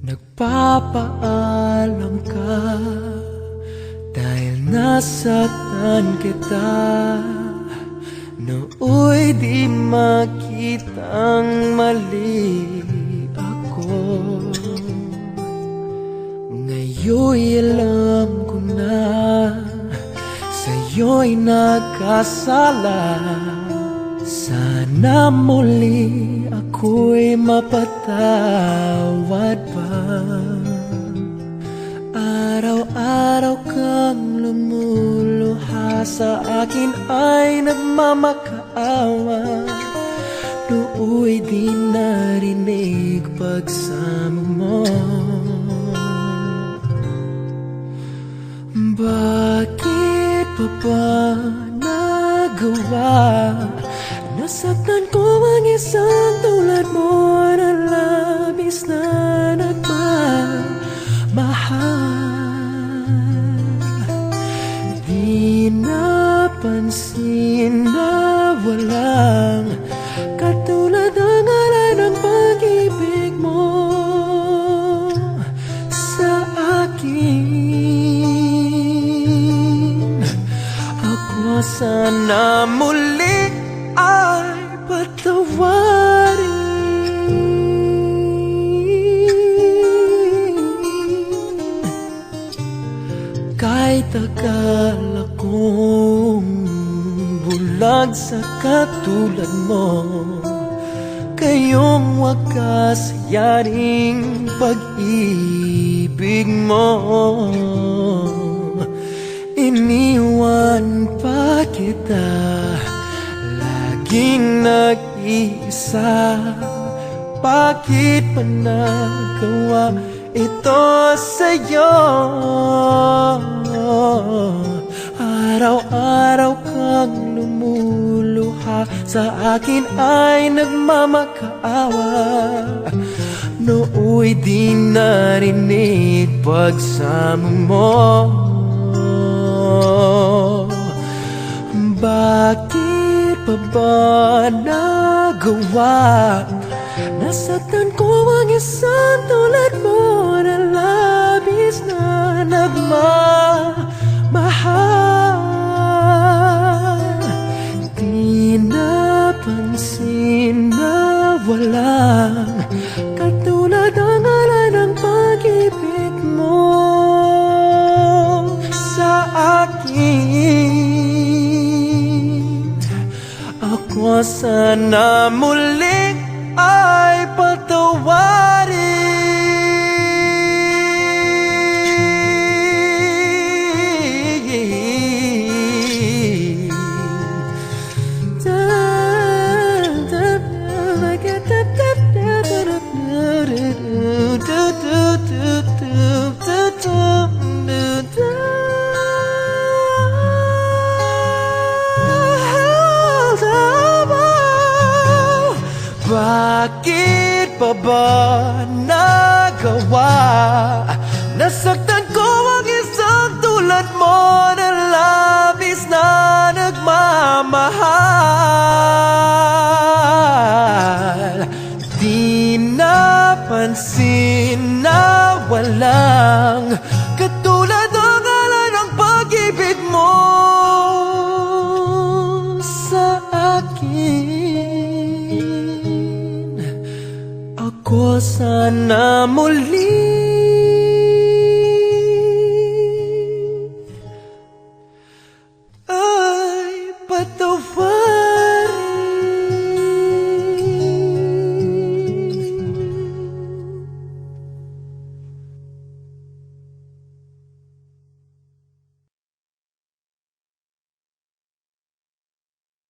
Nagpapaalam ka Dahil nasaktan kita. Nooy di makitang mali ako. Ngayon'y alam ko na Sa'yo'y nagkasala Sana muli ako'y mapatawad pa. Araw-araw kang lumuluha sa akin ay nagmamakaawa. Nooy di narinig pagsamo mo. Bakit pa ba nagawa Nasaktan ko ang isang tulad mo na labis na nagmamahal. Di napansin na walang Katulad ang aral ng pag-ibig mo sa akin. Ako sana muli ay akala kong bulag sa katulad mo. Kayong wakas yaring pag-ibig mo. Iniwan pa kita Laging nag-iisa. Bakit pa nagawa ito sa'yo? Sa akin ay nagmamakaawa. Nooy di narinig pagsamo mo. Bakit pa ba nagawa? Nasaktan ko ang isang sana muling ay patawarin Bakit pa ba nagawa? Nasaktan ko ang isang tulad mo Na labis na nagmamahal. Di napansin ko sana muli.